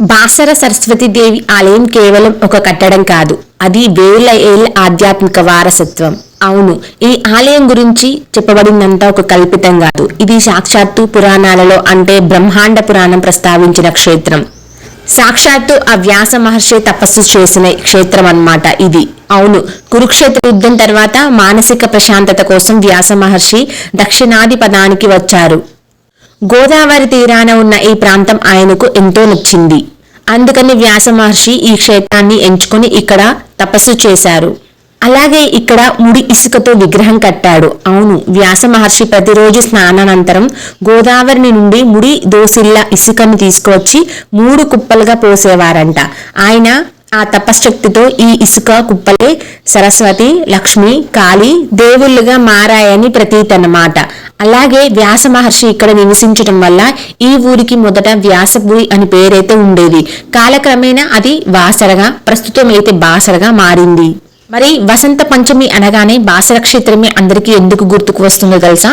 బాసర సరస్వతీదేవి ఆలయం కేవలం ఒక కట్టడం కాదు అది వేల ఏళ్ళ ఆధ్యాత్మిక వారసత్వం. అవును ఈ ఆలయం గురించి చెప్పబడిందంతా ఒక కల్పితం కాదు. ఇది సాక్షాత్తు పురాణాలలో అంటే బ్రహ్మాండ పురాణం ప్రస్తావించిన క్షేత్రం. సాక్షాత్తు ఆ వ్యాస మహర్షి తపస్సు చేసిన క్షేత్రం అన్నమాట ఇది. అవును కురుక్షేత్ర యుద్ధం తర్వాత మానసిక ప్రశాంతత కోసం వ్యాస మహర్షి దక్షిణాది పదానికి వచ్చారు. గోదావరి తీరాన ఉన్న ఈ ప్రాంతం ఆయనకు ఎంతో నచ్చింది. అందుకని వ్యాస మహర్షి ఈ క్షేత్రాన్ని ఎంచుకొని ఇక్కడ తపస్సు చేశారు. అలాగే ఇక్కడ ముడి ఇసుకతో విగ్రహం కట్టాడు. అవును వ్యాస మహర్షి ప్రతిరోజు స్నానానంతరం గోదావరి నుండి ముడి దోసిల్ల ఇసుకను తీసుకువచ్చి మూడు కుప్పలుగా పోసేవారంట. ఆయన ఆ తపశ్శక్తితో ఈ ఇసుక కుప్పలే సరస్వతి లక్ష్మి కాళి దేవుళ్ళుగా మారాయని ప్రతీతన్నమాట అలాగే వ్యాస మహర్షి ఇక్కడ నివసించడం వల్ల ఈ ఊరికి మొదట వ్యాసపురి అని పేరైతే ఉండేది. కాలక్రమేణా అది వాసరగా ప్రస్తుతం అయితే బాసరగా మారింది. మరి వసంత పంచమి అనగానే బాసర క్షేత్రమే అందరికీ ఎందుకు గుర్తుకు వస్తుందో తెలుసా?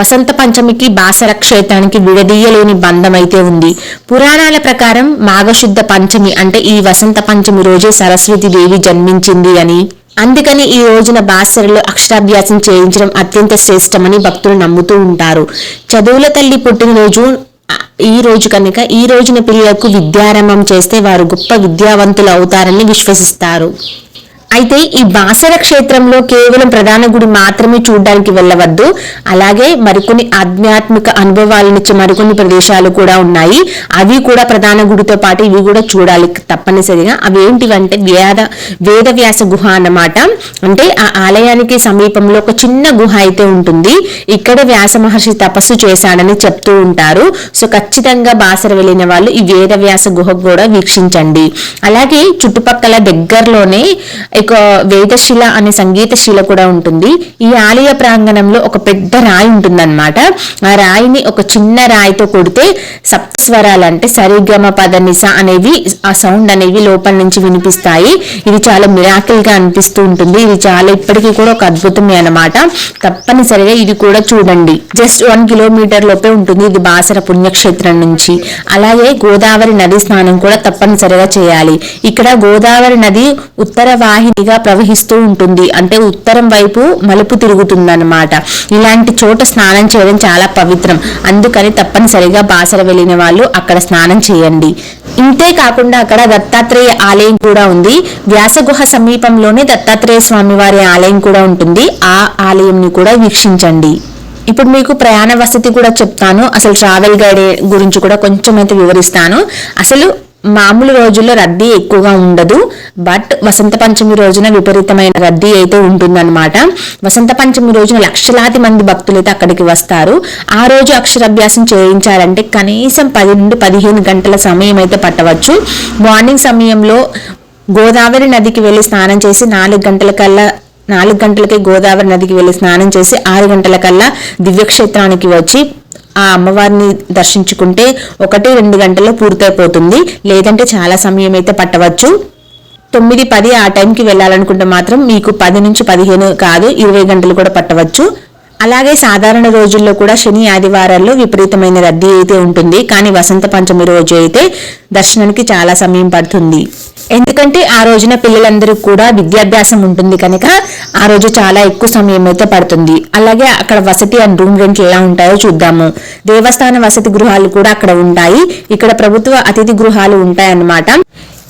వసంత పంచమికి బాసర క్షేత్రానికి విడదీయలేని బంధం అయితే ఉంది. పురాణాల ప్రకారం మాఘశుద్ధ పంచమి అంటే ఈ వసంత పంచమి రోజే సరస్వతి దేవి జన్మించింది అని. అందుకని ఈ రోజున బాసరలో అక్షరాభ్యాసం చేయించడం అత్యంత శ్రేష్టమని భక్తులు నమ్ముతూ ఉంటారు. చదువుల తల్లి పుట్టినరోజు ఈ రోజు కనుక ఈ రోజున పిల్లలకు విద్యారంభం చేస్తే వారు గొప్ప విద్యావంతులు అవుతారని విశ్వసిస్తారు. అయితే ఈ బాసర క్షేత్రంలో కేవలం ప్రధాన గుడి మాత్రమే చూడడానికి వెళ్ళవద్దు. అలాగే మరికొన్ని ఆధ్యాత్మిక అనుభవాలనిచ్చే మరికొన్ని ప్రదేశాలు కూడా ఉన్నాయి. అవి కూడా ప్రధాన గుడితో పాటు ఇవి కూడా చూడాలి తప్పనిసరిగా. అవి ఏంటివంటే వేద వేదవ్యాస గుహ అన్నమాట. అంటే ఆ ఆలయానికి సమీపంలో ఒక చిన్న గుహ అయితే ఉంటుంది. ఇక్కడ వ్యాస మహర్షి తపస్సు చేశాడని చెప్తూ ఉంటారు. సో ఖచ్చితంగా బాసర వెళ్ళిన వాళ్ళు ఈ వేదవ్యాస గుహ కూడా వీక్షించండి. అలాగే చుట్టుపక్కల దగ్గరలోనే ఇక వేదశిల అనే సంగీత శిల కూడా ఉంటుంది. ఈ ఆలయ ప్రాంగణంలో ఒక పెద్ద రాయి ఉంటుందన్నమాట. ఆ రాయిని ఒక చిన్న రాయితో కొడితే సప్తస్వరాలు అంటే సరిగమ పదనిస అనేవి ఆ సౌండ్ అనేవి లోపల నుంచి వినిపిస్తాయి. ఇది చాలా మిరాకిల్గా అనిపిస్తూ ఉంటుంది. ఇది చాలా ఇప్పటికీ కూడా ఒక అద్భుతమే అన్నమాట. తప్పనిసరిగా ఇది కూడా చూడండి. జస్ట్ వన్ కిలోమీటర్ లోపే ఉంటుంది ఇది బాసర పుణ్యక్షేత్రం నుంచి. అలాగే గోదావరి నది స్నానం కూడా తప్పనిసరిగా చేయాలి. ఇక్కడ గోదావరి నది ఉత్తర వాహినిగా ప్రవహిస్తూ ఉంటుంది. అంటే ఉత్తరం వైపు మలుపు తిరుగుతుందన్నమాట. ఇలాంటి చోట స్నానం చేయడం చాలా పవిత్రం. అందుకని తప్పనిసరిగా బాసర వెళ్ళిన వాళ్ళు అక్కడ స్నానం చేయండి. ఇంతే కాకుండా అక్కడ దత్తాత్రేయ ఆలయం కూడా ఉంది. వ్యాసగుహ సమీపంలోనే దత్తాత్రేయ స్వామి వారి ఆలయం కూడా ఉంటుంది. ఆ ఆలయంని కూడా వీక్షించండి. ఇప్పుడు మీకు ప్రయాణ వసతి కూడా చెప్తాను. అసలు ట్రావెల్ గైడ్ గురించి కూడా కొంచెం అయితే వివరిస్తాను. అసలు మామూలు రోజుల్లో రద్దీ ఎక్కువగా ఉండదు బట్ వసంత పంచమి రోజున విపరీతమైన రద్దీ అయితే ఉంటుందన్నమాట. వసంత పంచమి రోజున లక్షలాది మంది భక్తులు అయితే అక్కడికి వస్తారు. ఆ రోజు అక్షరాభ్యాసం చేయించాలంటే కనీసం పది నుండి పదిహేను గంటల సమయం అయితే పట్టవచ్చు. మార్నింగ్ సమయంలో గోదావరి నదికి వెళ్ళి స్నానం చేసి నాలుగు గంటల కల్లా నాలుగు గంటలకే గోదావరి నదికి వెళ్ళి స్నానం చేసి ఆరు గంటల కల్లా దివ్యక్షేత్రానికి వచ్చి ఆ అమ్మవారిని దర్శించుకుంటే ఒకటి రెండు గంటల్లో పూర్తయిపోతుంది. లేదంటే చాలా సమయం అయితే పట్టవచ్చు. తొమ్మిది పది ఆ టైంకి వెళ్ళాలనుకుంటే మాత్రం మీకు పది నుంచి పదిహేను కాదు ఇరవై గంటలు కూడా పట్టవచ్చు. అలాగే సాధారణ రోజుల్లో కూడా శని ఆదివారాల్లో విపరీతమైన రద్దీ అయితే ఉంటుంది. కానీ వసంత పంచమి రోజు అయితే దర్శనానికి చాలా సమయం పడుతుంది. ఎందుకంటే ఆ రోజున పిల్లలందరికీ కూడా విద్యాభ్యాసం ఉంటుంది కనుక ఆ రోజు చాలా ఎక్కువ సమయం అయితే పడుతుంది. అలాగే అక్కడ వసతి అండ్ రూమ్ రెంట్లు ఎలా ఉంటాయో చూద్దాము. దేవస్థాన వసతి గృహాలు కూడా అక్కడ ఉంటాయి. ఇక్కడ ప్రభుత్వ అతిథి గృహాలు ఉంటాయన్నమాట.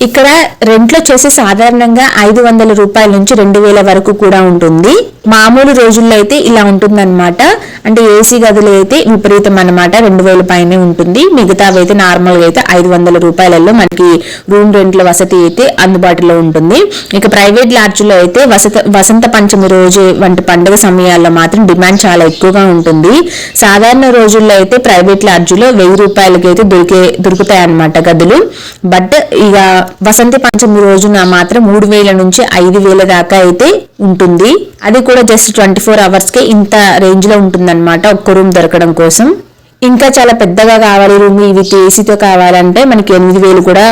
ఇక్కడ రెంట్లో వచ్చేసి సాధారణంగా ఐదు వందల రూపాయల నుంచి రెండు వేల వరకు కూడా ఉంటుంది. మామూలు రోజుల్లో అయితే ఇలా ఉంటుందన్నమాట. అంటే ఏసీ గదులు అయితే విపరీతం అనమాట రెండు వేల పైనే ఉంటుంది. మిగతావి అయితే నార్మల్గా అయితే ఐదు వందల రూపాయలలో మనకి రూమ్ రెంట్ల వసతి అయితే అందుబాటులో ఉంటుంది. ఇక ప్రైవేట్ లాడ్జ్లో అయితే వసత వసంత పంచమి రోజు వంటి పండుగ సమయాల్లో మాత్రం డిమాండ్ చాలా ఎక్కువగా ఉంటుంది. సాధారణ రోజుల్లో అయితే ప్రైవేట్ లాడ్జ్లో వెయ్యి రూపాయలకి అయితే దొరికే దొరుకుతాయి అన్నమాట గదులు. బట్ ఇక వసంత పంచమి రోజున మాత్రం మూడు వేల నుంచి ఐదు వేల దాకా అయితే ఉంటుంది. అది కూడా జస్ట్ ట్వంటీ ఫోర్ అవర్స్కే ఇంత రేంజ్లో లో అనమాట ఒక్క రూమ్ దొరకడం కోసం. ఇంకా చాలా పెద్దగా కావాలి రూమ్ ఇవి ఏసీతో కావాలంటే మనకి ఎనిమిది వేలు కూడా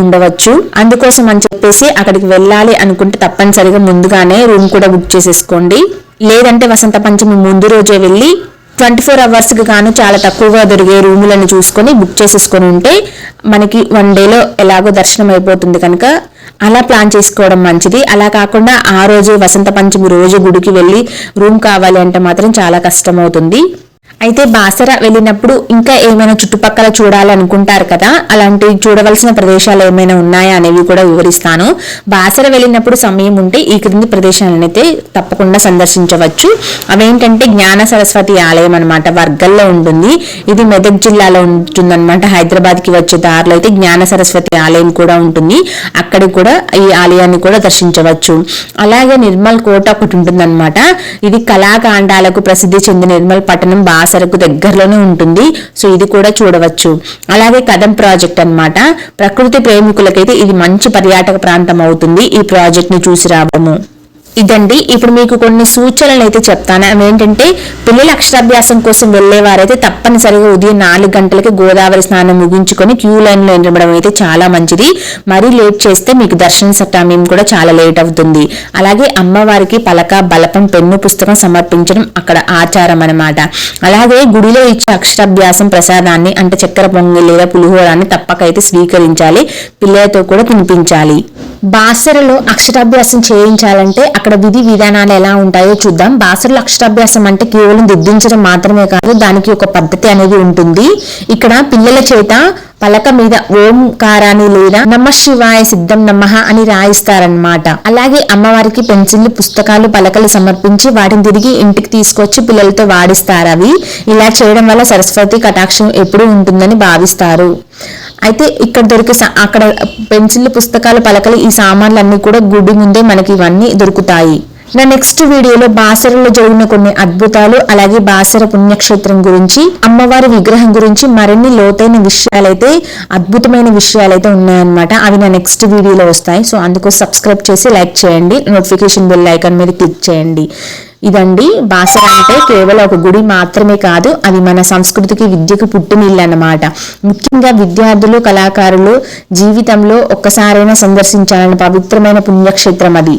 ఉండవచ్చు. అందుకోసం అని చెప్పేసి అక్కడికి వెళ్ళాలి అనుకుంటే తప్పనిసరిగా ముందుగానే రూమ్ కూడా బుక్ చేసేసుకోండి. లేదంటే వసంత పంచమి ముందు రోజే వెళ్ళి ట్వంటీ ఫోర్ అవర్స్కి గాను చాలా తక్కువగా దొరికే రూములను చూసుకొని బుక్ చేసేసుకొని ఉంటే మనకి వన్ డేలో ఎలాగో దర్శనం అయిపోతుంది కనుక అలా ప్లాన్ చేసుకోవడం మంచిది. అలా కాకుండా ఆ రోజు వసంత పంచమి రోజు గుడికి వెళ్ళి రూమ్ కావాలి అంటే మాత్రం చాలా కష్టం అవుతుంది అయితే బాసర వెళ్ళినప్పుడు ఇంకా ఏమైనా చుట్టుపక్కల చూడాలనుకుంటారు కదా అలాంటి చూడవలసిన ప్రదేశాలు ఏమైనా ఉన్నాయా అనేవి కూడా వివరిస్తాను. బాసర వెళ్ళినప్పుడు సమయం ఉంటే ఈ క్రింది ప్రదేశాలను అయితే తప్పకుండా సందర్శించవచ్చు. అవేంటంటే జ్ఞాన సరస్వతి ఆలయం అనమాట వర్గల్లో ఉంటుంది. ఇది మెదక్ జిల్లాలో ఉంటుందన్నమాట. హైదరాబాద్కి వచ్చే దారిలో అయితే జ్ఞాన సరస్వతి ఆలయం కూడా ఉంటుంది. అక్కడికి కూడా ఈ ఆలయాన్ని కూడా దర్శించవచ్చు. అలాగే నిర్మల్ కోట ఒకటి ఉంటుందన్నమాట. ఇది కళాకాండాలకు ప్రసిద్ధి చెందిన నిర్మల్ పట్టణం బాస సరుకు దగ్గరలోనే ఉంటుంది. సో ఇది కూడా చూడవచ్చు. అలాగే కదం ప్రాజెక్ట్ అన్నమాట. ప్రకృతి ప్రేమికులకైతే ఇది మంచి పర్యాటక ప్రాంతం అవుతుంది ఈ ప్రాజెక్ట్ని చూసి రావడము. ఇదండి. ఇప్పుడు మీకు కొన్ని సూచనలు అయితే చెప్తాను. అవి ఏంటంటే పిల్లల అక్షరాభ్యాసం కోసం వెళ్ళేవారైతే తప్పనిసరిగా ఉదయం నాలుగు గంటలకి గోదావరి స్నానం ముగించుకొని క్యూ లైన్లో నిలబడడం అయితే చాలా మంచిది. మరీ లేట్ చేస్తే మీకు దర్శన సమయం కూడా చాలా లేట్ అవుతుంది. అలాగే అమ్మవారికి పలక బలపం పెన్ను పుస్తకం సమర్పించడం అక్కడ ఆచారం అన్నమాట. అలాగే గుడిలో ఇచ్చే అక్షరాభ్యాసం ప్రసాదాన్ని అంటే చక్కెర పొంగి లేదా పులిహోరాన్ని తప్పకైతే స్వీకరించాలి. పిల్లలతో కూడా తినిపించాలి. బాసరలో అక్షరాభ్యాసం చేయించాలంటే అక్కడ విధి విధానాలు ఎలా ఉంటాయో చూద్దాం. బాసరలో అక్షరాభ్యాసం అంటే కేవలం దిద్దించడం మాత్రమే కాదు దానికి ఒక పద్ధతి అనేది ఉంటుంది. ఇక్కడ పిల్లల చేత పలక మీద ఓంకారాన్ని లేదా నమ శివాయ సిద్ధం నమః అని రాయిస్తారనమాట అలాగే అమ్మవారికి పెన్సిల్ పుస్తకాలు పలకలు సమర్పించి వాటిని తిరిగి ఇంటికి తీసుకొచ్చి పిల్లలతో వాడిస్తారు అవి. ఇలా చేయడం వల్ల సరస్వతి కటాక్షం ఎప్పుడు ఉంటుందని భావిస్తారు. అయితే ఇక్కడ దొరికే సా- అక్కడ పెన్సిల్ పుస్తకాలు పలకలు ఈ సామాన్లు అన్ని కూడా గుడి ముందే మనకి ఇవన్నీ దొరుకుతాయి. నా నెక్స్ట్ వీడియోలో బాసరలో జరిగిన కొన్ని అద్భుతాలు అలాగే బాసర పుణ్యక్షేత్రం గురించి అమ్మవారి విగ్రహం గురించి మరిన్ని లోతైన విషయాలైతే అద్భుతమైన విషయాలైతే ఉన్నాయన్నమాట. అవి నా నెక్స్ట్ వీడియోలో వస్తాయి. సో అందుకు సబ్స్క్రైబ్ చేసి లైక్ చేయండి. నోటిఫికేషన్ బెల్ ఐకాన్ మీద క్లిక్ చేయండి. ఇదండి బాసర అంటే కేవలం ఒక గుడి మాత్రమే కాదు అది మన సంస్కృతికి విద్యకు పుట్టినిల్లు అన్నమాట ముఖ్యంగా విద్యార్థులు కళాకారులు జీవితంలో ఒక్కసారైనా సందర్శించాలని పవిత్రమైన పుణ్యక్షేత్రం అది.